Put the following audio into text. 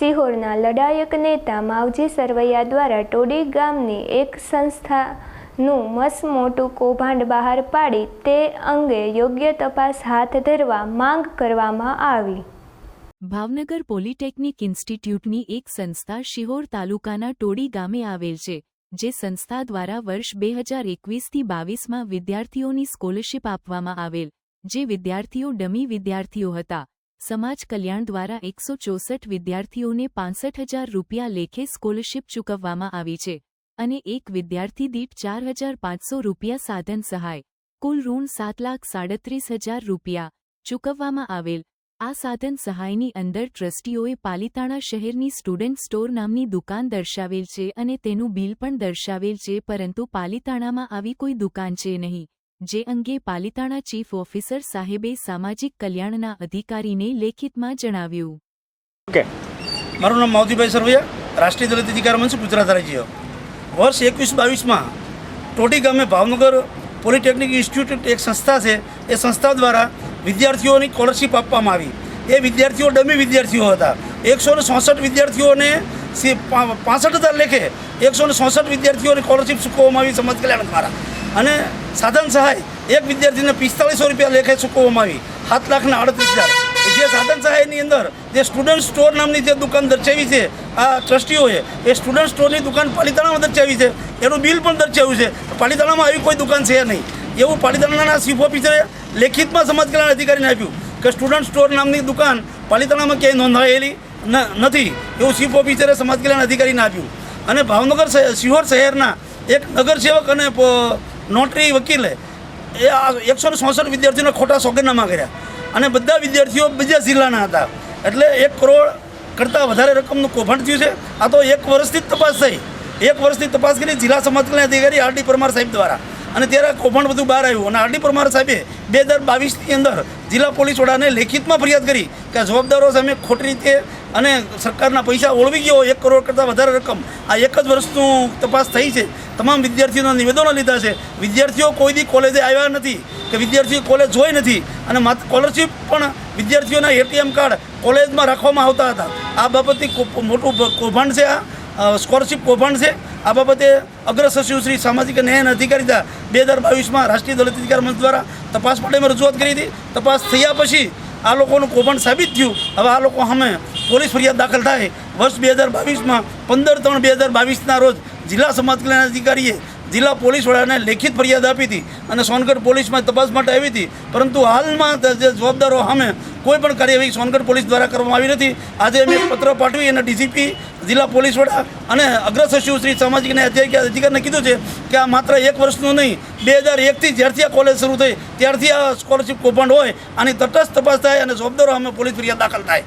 સિહોરના લડાયક નેતા માવજી સરવૈયા દ્વારા ટોડી ગામની એક સંસ્થાનું મસમોટું કૌભાંડ બહાર પાડી તે અંગે યોગ્ય તપાસ હાથ ધરવા માંગ કરવામાં આવી. ભાવનગર પોલિટેકનિક ઇન્સ્ટિટ્યૂટની એક સંસ્થા શિહોર તાલુકાના ટોડી ગામે આવેલ છે, જે સંસ્થા દ્વારા વર્ષ બે હજાર એકવીસથી બાવીસમાં વિદ્યાર્થીઓની સ્કોલરશીપ આપવામાં આવેલ, જે વિદ્યાર્થીઓ ડમી વિદ્યાર્થીઓ હતા. સમાજ કલ્યાણ દ્વારા એકસો ચોસઠ વિદ્યાર્થીઓને પાંસઠ હજાર રૂપિયા લેખે સ્કોલરશીપ ચૂકવવામાં આવી છે અને એક વિદ્યાર્થી દીઠ ચાર હજાર પાંચસો રૂપિયા સાધન સહાય, કુલ ઋણ સાત લાખ સાડત્રીસ હજાર રૂપિયા ચૂકવવામાં આવેલ. આ સાધન સહાયની અંદર ટ્રસ્ટીઓએ પાલિતાણા શહેરની સ્ટુડન્ટ સ્ટોર નામની દુકાન દર્શાવેલ છે અને તેનું બિલ પણ દર્શાવેલ છે પરંતુ પાલિતાણામાં આવી કોઈ દુકાન છે નહીં. જે અંગે પાલિતાણા ચીફ ઓફિસર સાહેબે સામાજિક કલ્યાણના અધિકારીને લેખિતમાં જણાવ્યું. ઓકે. મારું નામ માવતીભાઈ સરવૈયા, રાષ્ટ્રીય દલિત અધિકાર મંચ ગુજરાત રાજ્ય વર્ષ એકવીસ બાવીસમાં ટોટી ગામે ભાવનગર પોલિટેકનિક ઇન્સ્ટિટ્યૂટ એક સંસ્થા છે, એ સંસ્થા દ્વારા વિદ્યાર્થીઓની સ્કોલરશીપ આપવામાં આવી. એ વિદ્યાર્થીઓ ડમી વિદ્યાર્થીઓ હતા. એકસો ને ચોસઠ વિદ્યાર્થીઓને પાસઠ હજાર લેખે એકસો ને ચોસઠ વિદ્યાર્થીઓને સ્કોલરશીપ ચૂકવવામાં આવી સમાજ કલ્યાણ દ્વારા. અને સાધન સહાય. એક વિદ્યાર્થીને પિસ્તાળીસો રૂપિયા લેખે ચૂકવવામાં આવી. સાત લાખના અડત્રીસ હજાર. જે સાધન સહાયની અંદર જે સ્ટુડન્ટ સ્ટોર નામની જે દુકાન દર્શાવી છે, આ ટ્રસ્ટીઓએ, એ સ્ટુડન્ટ સ્ટોરની દુકાન પાલિતાણામાં દર્શાવી છે. એનું બિલ પણ દર્શાવ્યું છે. પાલિતાણામાં આવી કોઈ દુકાન છે નહીં. એવું પાલિતાણાના ચીફ ઓફિસરે લેખિતમાં સમાજ કલ્યાણ અધિકારીને આપ્યું કે સ્ટુડન્ટ સ્ટોર નામની દુકાન પાલિતાણામાં ક્યાંય નોંધાયેલી નથી. એવું ચીફ ઓફિસરે સમાજ કલ્યાણ અધિકારીને આપ્યું. અને ભાવનગર શહેર- શિહોર શહેરના એક નગરસેવક અને નોટરી વકીલે એ આ એકસો ચોસઠ વિદ્યાર્થીઓને ખોટા સોગંદનામા કર્યા. અને બધા વિદ્યાર્થીઓ બીજા જિલ્લાના હતા. એટલે એક કરોડ કરતાં વધારે રકમનું કૌભાંડ થયું છે. આ તો એક વર્ષથી જ તપાસ થઈ. એક વર્ષથી તપાસ કરી જિલ્લા સમાજ કલ્યાણ અધિકારી આર ડી પરમાર સાહેબ દ્વારા. અને ત્યારે કૌભાંડ બધું બહાર આવ્યું. અને આર ડી પરમાર સાહેબે બે હજાર બાવીસની અંદર જિલ્લા પોલીસ વડાને લેખિતમાં ફરિયાદ કરી કે જવાબદારો સામે ખોટી રીતે અને સરકારના પૈસા ઓળવી ગયો એક કરોડ કરતાં વધારે રકમ. આ એક જ વર્ષનું તપાસ થઈ છે. તમામ વિદ્યાર્થીઓના નિવેદનો લીધા છે. વિદ્યાર્થીઓ કોઈ દી કોલેજે આવ્યા નથી કે વિદ્યાર્થીઓ કોલેજ જોઈ નથી. અને માત્ર સ્કોલરશીપ પણ વિદ્યાર્થીઓના એટીએમ કાર્ડ કોલેજમાં રાખવામાં આવતા હતા. આ બાબતથી મોટું કૌભાંડ છે આ. સ્કોલરશીપ કૌભાંડ છે. આ બાબતે અગ્ર શ્રી સામાજિક ન્યાય અને અધિકારીતા બે હજાર બાવીસમાં રાષ્ટ્રીય દલિત અધિકાર મંચ દ્વારા તપાસ માટે મેં રજૂઆત કરી હતી. તપાસ થયા પછી આ લોકોનું કૌભાંડ સાબિત થયું. હવે આ લોકો સામે પોલીસ ફરિયાદ દાખલ થાય. વર્ષ બે હજાર બાવીસમાં, પંદર ત્રણ બે હજાર બાવીસના રોજ જિલ્લા સમાજ કલ્યાણ અધિકારીએ જિલ્લા પોલીસ વડાને લેખિત ફરિયાદ આપી હતી અને સોનગઢ પોલીસમાં તપાસ માટે આવી હતી. પરંતુ હાલમાં જે જવાબદારો સામે કોઈ પણ કાર્યવાહી સોનગઢ પોલીસ દ્વારા કરવામાં આવી નથી. આજે અમે પત્ર પાઠવી અને ડીસીપી જિલ્લા પોલીસ વડા અને અગ્ર સચિવ શ્રી સામાજિક ન્યાય અધિકારી અધિકારીને કીધું છે કે આ માત્ર એક વર્ષનું નહીં, બે હજાર એકથી જ્યારથી આ કોલેજ શરૂ થઈ, ત્યારથી આ સ્કોલરશીપ કૌભાંડ હોય, આની તટસ્થ તપાસ થાય અને જવાબદારો સામે પોલીસ ફરિયાદ દાખલ થાય.